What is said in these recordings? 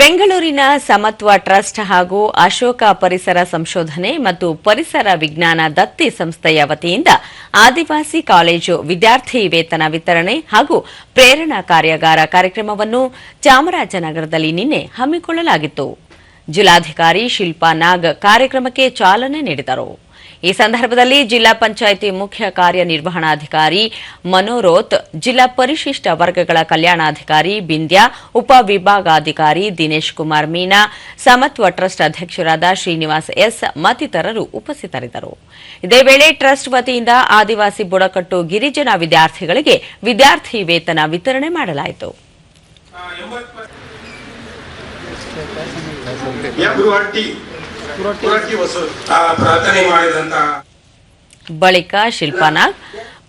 ಬೆಂಗಳೂರಿನ ಸಮತ್ವ ಟ್ರಸ್ಟ್ ಹಾಗೂ ಅಶೋಕ ಪರಿಸರ ಸಂಶೋಧನೆ ಮತ್ತು ಪರಿಸರ ವಿಜ್ಞಾನ ದತ್ತಿ ಸಂಸ್ಥೆಯ ವತಿಯಿಂದ ಆದಿವಾಸಿ ಕಾಲೇಜು ವಿದ್ಯಾರ್ಥಿ ವೇತನ ವಿತರಣೆ ಹಾಗೂ ಪ್ರೇರಣಾ ಕಾರ್ಯಾಗಾರ ಕಾರ್ಯಕ್ರಮವನ್ನು ಚಾಮರಾಜನಗರದಲ್ಲಿ ನಿನ್ನೆ ಹಮ್ಮಿಕೊಳ್ಳಲಾಗಿತ್ತು. ಜಿಲ್ಲಾಧಿಕಾರಿ ಶಿಲ್ಪಾ ನಾಗ್ ಕಾರ್ಯಕ್ರಮಕ್ಕೆ ಚಾಲನೆ ನೀಡಿದರು. ಈ ಸಂದರ್ಭದಲ್ಲಿ ಜಿಲ್ಲಾ ಪಂಚಾಯಿತಿ ಮುಖ್ಯ ಕಾರ್ಯನಿರ್ವಹಣಾಧಿಕಾರಿ ಮನೋರೋತ್, ಜಿಲ್ಲಾ ಪರಿಶಿಷ್ಟ ವರ್ಗಗಳ ಕಲ್ಯಾಣಾಧಿಕಾರಿ ಬಿಂದ್ಯಾ ಉಪವಿಭಾಗಾಧಿಕಾರಿ ದಿನೇಶ್ ಕುಮಾರ್ ಮೀನಾ, ಸಮತ್ವ ಟ್ರಸ್ಟ್ ಅಧ್ಯಕ್ಷರಾದ ಶ್ರೀನಿವಾಸ್ ಎಸ್ ಮತ್ತಿತರರು ಉಪಸ್ಥಿತರಿದ್ದರು. ಇದೇ ವೇಳೆ ಟ್ರಸ್ಟ್ ವತಿಯಿಂದ ಆದಿವಾಸಿ ಬುಡಕಟ್ಟು ಗಿರಿಜನ ವಿದ್ಯಾರ್ಥಿಗಳಿಗೆ ವಿದ್ಯಾರ್ಥಿ ವೇತನ ವಿತರಣೆ ಮಾಡಲಾಯಿತು. ಯಾ ಪ್ರಾರ್ಥನೆ ಮಾಡಿದಂತ ಬಳಿಕ ಶಿಲ್ಪಾನಾಗ್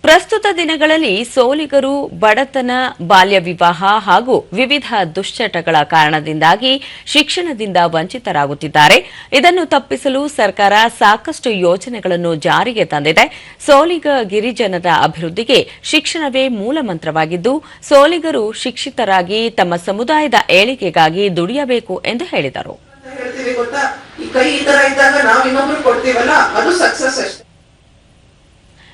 ಪ್ರಸ್ತುತ ದಿನಗಳಲ್ಲಿ ಸೋಲಿಗರು ಬಡತನ ಬಾಲ್ಯ ವಿವಾಹ ಹಾಗೂ ವಿವಿಧ ದುಶ್ಚಟಗಳ ಕಾರಣದಿಂದಾಗಿ ಶಿಕ್ಷಣದಿಂದ ವಂಚಿತರಾಗುತ್ತಿದ್ದಾರೆ. ಇದನ್ನು ತಪ್ಪಿಸಲು ಸರ್ಕಾರ ಸಾಕಷ್ಟು ಯೋಜನೆಗಳನ್ನು ಜಾರಿಗೆ ತಂದಿದೆ. ಸೋಲಿಗ ಗಿರಿಜನರ ಅಭಿವೃದ್ಧಿಗೆ ಶಿಕ್ಷಣವೇ ಮೂಲ ಮಂತ್ರವಾಗಿದ್ದು ಸೋಲಿಗರು ಶಿಕ್ಷಿತರಾಗಿ ತಮ್ಮ ಸಮುದಾಯದ ಏಳಿಗೆಗಾಗಿ ದುಡಿಯಬೇಕು ಎಂದು ಹೇಳಿದರು. ಕೈ ಈ ತರ ಇದ್ದಾಗ ನಾವ್ ಇನ್ನೊಬ್ರು ಕೊಡ್ತೀವಲ್ಲ ಅದು ಸಕ್ಸಸ್ ಅಷ್ಟೇ.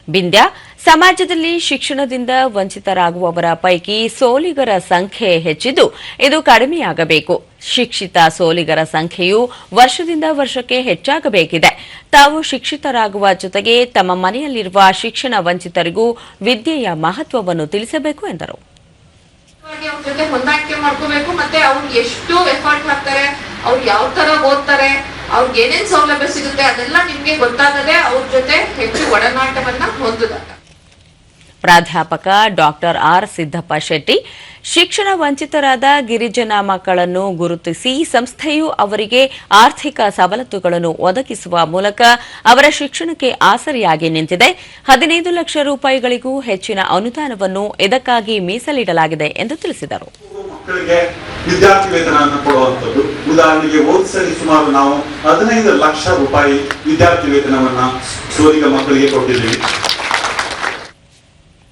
ಬಿಂದ್ಯಾ ಸಮಾಜದಲ್ಲಿ ಶಿಕ್ಷಣದಿಂದ ವಂಚಿತರಾಗುವವರ ಪೈಕಿ ಸೋಲಿಗರ ಸಂಖ್ಯೆ ಹೆಚ್ಚಿದ್ದು ಇದು ಕಡಿಮೆಯಾಗಬೇಕು. ಶಿಕ್ಷಿತ ಸೋಲಿಗರ ಸಂಖ್ಯೆಯು ವರ್ಷದಿಂದ ವರ್ಷಕ್ಕೆ ಹೆಚ್ಚಾಗಬೇಕಿದೆ. ತಾವು ಶಿಕ್ಷಿತರಾಗುವ ಜೊತೆಗೆ ತಮ್ಮ ಮನೆಯಲ್ಲಿರುವ ಶಿಕ್ಷಣ ವಂಚಿತರಿಗೂ ವಿದ್ಯೆಯ ಮಹತ್ವವನ್ನು ತಿಳಿಸಬೇಕು ಎಂದರು. ಜೊತೆ ಹೊಂದಾಣಿಕೆ ಮಾಡ್ಕೋಬೇಕು ಮತ್ತೆ ಅವ್ರು ಎಷ್ಟು ಎಫರ್ಟ್ ಹಾಕ್ತಾರೆ ಅವ್ರು ಯಾವ ತರ ಓದ್ತಾರೆ ಅವ್ರಿಗೆ ಏನೇನ್ ಸೌಲಭ್ಯ ಸಿಗುತ್ತೆ ಅದೆಲ್ಲ ನಿಮ್ಗೆ ಗೊತ್ತಾಗದೆ ಅವ್ರ ಜೊತೆ ಹೆಚ್ಚು ಒಡನಾಟವನ್ನ ಹೊಂದಿದಾಗ ಪ್ರಾಧ್ಯಾಪಕ ಡಾಕ್ಟರ್ ಆರ್ ಸಿದ್ದಪ್ಪ ಶೆಟ್ಟಿ, ಶಿಕ್ಷಣ ವಂಚಿತರಾದ ಗಿರಿಜನ ಮಕ್ಕಳನ್ನು ಗುರುತಿಸಿ ಸಂಸ್ಥೆಯು ಅವರಿಗೆ ಆರ್ಥಿಕ ಸವಲತ್ತುಗಳನ್ನು ಒದಗಿಸುವ ಮೂಲಕ ಅವರ ಶಿಕ್ಷಣಕ್ಕೆ ಆಸರಿಯಾಗಿ ನಿಂತಿದೆ. ಹದಿನೈದು ಲಕ್ಷ ರೂಪಾಯಿಗಳಿಗೂ ಹೆಚ್ಚಿನ ಅನುದಾನವನ್ನು ಇದಕ್ಕಾಗಿ ಮೀಸಲಿಡಲಾಗಿದೆ ಎಂದು ತಿಳಿಸಿದರು. ಮಕ್ಕಳಿಗೆ ವಿದ್ಯಾರ್ಥಿ ವೇತನವನ್ನು ಕೊಡುವಂಥದ್ದು. ಉದಾಹರಣೆಗೆ ಹೋದ ಸರಿ ಸುಮಾರು ನಾವು ಹದಿನೈದು ಲಕ್ಷ ರೂಪಾಯಿ ವಿದ್ಯಾರ್ಥಿ ವೇತನವನ್ನ ಸೋಲಿಗ ಮಕ್ಕಳಿಗೆ ಕೊಟ್ಟಿದ್ದೀವಿ.